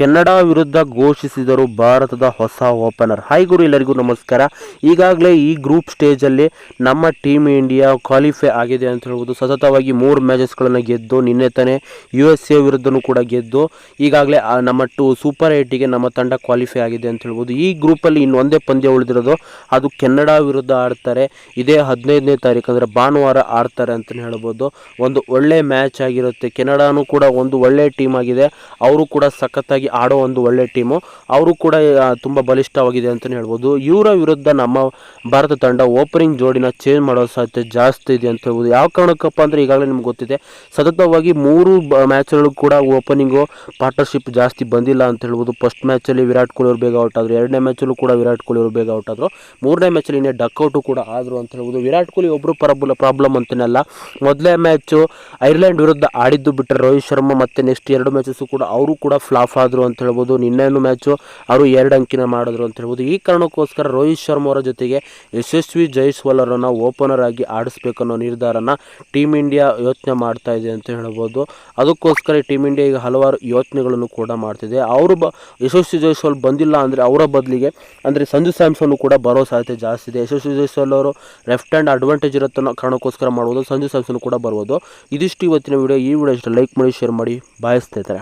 Canada ವಿರುದ್ಧ ಘೋಷಿಸಿದರು ಭಾರತದ ಹೊಸ ಓಪನರ್. ಹಾಯ್ ಗುರು, ಎಲ್ಲರಿಗೂ ನಮಸ್ಕಾರ. ಈಗಾಗಲೇ ಈ ಗ್ರೂಪ್ ಸ್ಟೇಜಲ್ಲಿ ನಮ್ಮ ಟೀಮ್ ಇಂಡಿಯಾ ಕ್ವಾಲಿಫೈ ಆಗಿದೆ ಅಂತ ಹೇಳ್ಬೋದು. ಸತತವಾಗಿ ಮೂರು ಮ್ಯಾಚಸ್ಗಳನ್ನು ಗೆದ್ದು, ನಿನ್ನೆ ತಾನೇ ಯು ಎಸ್ ಎ ವಿರುದ್ಧನೂ ಕೂಡ ಗೆದ್ದು, ಈಗಾಗಲೇ ನಮ್ಮ ಟು ಸೂಪರ್ ಏಟಿಗೆ ನಮ್ಮ ತಂಡ ಕ್ವಾಲಿಫೈ ಆಗಿದೆ ಅಂತ ಹೇಳ್ಬೋದು. ಈ ಗ್ರೂಪಲ್ಲಿ ಇನ್ನೊಂದೇ ಪಂದ್ಯ ಉಳಿದಿರೋದು, ಅದು ಕೆನಡಾ ವಿರುದ್ಧ ಆಡ್ತಾರೆ. ಇದೇ ಹದಿನೈದನೇ ತಾರೀಕು ಅಂದರೆ ಭಾನುವಾರ ಆಡ್ತಾರೆ ಅಂತಲೇ ಹೇಳ್ಬೋದು. ಒಂದು ಒಳ್ಳೆ ಮ್ಯಾಚ್ ಆಗಿರುತ್ತೆ. ಕೆನಡಾನು ಕೂಡ ಒಂದು ಒಳ್ಳೆ ಟೀಮ್ ಆಗಿದೆ. ಅವರು ಕೂಡ ಸಖತ್ತಾಗಿ ಆಡೋ ಒಂದು ಒಳ್ಳೆ ಟೀಮು. ಅವರು ಕೂಡ ತುಂಬ ಬಲಿಷ್ಠವಾಗಿದೆ ಅಂತಲೇ ಹೇಳ್ಬೋದು. ಇವರ ವಿರುದ್ಧ ನಮ್ಮ ಭಾರತ ತಂಡ ಓಪನಿಂಗ್ ಜೋಡಿನ ಚೇಂಜ್ ಮಾಡೋ ಸಾಧ್ಯತೆ ಜಾಸ್ತಿ ಇದೆ ಅಂತ ಹೇಳ್ಬೋದು. ಯಾವ ಕಾರಣಕ್ಕಪ್ಪ ಅಂದರೆ ಈಗಾಗಲೇ ನಿಮ್ಗೆ ಗೊತ್ತಿದೆ, ಸತತವಾಗಿ ಮೂರು ಮ್ಯಾಚ್ಗಳು ಕೂಡ ಓಪನಿಂಗು ಪಾರ್ಟ್ನರ್ಶಿಪ್ ಜಾಸ್ತಿ ಬಂದಿಲ್ಲ ಅಂತ ಹೇಳ್ಬೋದು. ಫಸ್ಟ್ ಮ್ಯಾಚಲ್ಲಿ ವಿರಾಟ್ ಕೊಹ್ಲಿ ಅವರು ಬೇಗ ಔಟ್ ಆದರು, ಎರಡನೇ ಮ್ಯಾಚಲ್ಲೂ ಕೂಡ ವಿರಾಟ್ ಕೊಹ್ಲಿ ಅವರು ಬೇಗ ಔಟ್ ಆದರು, ಮೂರನೇ ಮ್ಯಾಚಲ್ಲಿ ಇನ್ನೇ ಡಕ್ಔಟು ಕೂಡ ಆದರು ಅಂತ ಹೇಳ್ಬೋದು. ವಿರಾಟ್ ಕೊಹ್ಲಿ ಒಬ್ಬರು ಪ್ರಾಬ್ಲ ಪ್ರಾಬ್ಲಮ್ ಅಂತನಲ್ಲ ಮೊದಲೇ ಮ್ಯಾಚು ಐರ್ಲೆಂಡ್ ವಿರುದ್ಧ ಆಡಿದ್ದು ಬಿಟ್ಟರೆ ರೋಹಿತ್ ಶರ್ಮಾ ಮತ್ತು ನೆಕ್ಸ್ಟ್ ಎರಡು ಮ್ಯಾಚಸ್ಸು ಕೂಡ ಅವರು ಕೂಡ ಫ್ಲಾಫ್ ಆದರು. ಅಂತ ಹೇಳ್ಬೋದು ನಿನ್ನೆನೂ ಮ್ಯಾಚು ಅವರು ಎರಡು ಅಂಕಿನ ಮಾಡಿದ್ರು ಅಂತ ಹೇಳ್ಬೋದು. ಈ ಕಾರಣಕ್ಕೋಸ್ಕರ ರೋಹಿತ್ ಶರ್ಮಾ ಅವರ ಜೊತೆಗೆ ಯಶಸ್ವಿ ಜೈಸ್ವಾಲ್ ಅವರನ್ನು ಓಪನರ್ ಆಗಿ ಆಡಿಸ್ಬೇಕು ಅನ್ನೋ ನಿರ್ಧಾರನ ಟೀಮ್ ಇಂಡಿಯಾ ಯೋಚನೆ ಮಾಡ್ತಾ ಇದೆ ಅಂತ ಹೇಳ್ಬೋದು. ಅದಕ್ಕೋಸ್ಕರ ಟೀಮ್ ಇಂಡಿಯಾ ಈಗ ಹಲವಾರು ಯೋಚನೆಗಳನ್ನು ಕೂಡ ಮಾಡ್ತಿದೆ. ಅವರು ಬ, ಯಶಸ್ವಿ ಜೈಸ್ವಾಲ್ ಬಂದಿಲ್ಲ ಅಂದರೆ ಅವರ ಬದಲಿಗೆ, ಅಂದರೆ ಸಂಜು ಸ್ಯಾಮ್ಸನ್ ಕೂಡ ಬರೋ ಸಾಧ್ಯತೆ ಜಾಸ್ತಿ ಇದೆ. ಯಶಸ್ವಿ ಜೈಸ್ವಾಲ್ ಅವರು ಲೆಫ್ಟ್ ಹ್ಯಾಂಡ್ ಅಡ್ವಾಂಟೇಜ್ ಇರುತ್ತೆ ಕಾರಣಕ್ಕೋಸ್ಕರ ಮಾಡ್ಬೋದು, ಸಂಜು ಸ್ಯಾಮ್ಸನ್ ಕೂಡ ಬರ್ಬೋದು. ಇದಿಷ್ಟು ಇವತ್ತಿನ ವಿಡಿಯೋ. ಈ ವಿಡಿಯೋ ಇಷ್ಟ ಲೈಕ್ ಮಾಡಿ, ಶೇರ್ ಮಾಡಿ, ಬಾಯಿಸ್ತಾ ಸ್ನೇಹಿತರೆ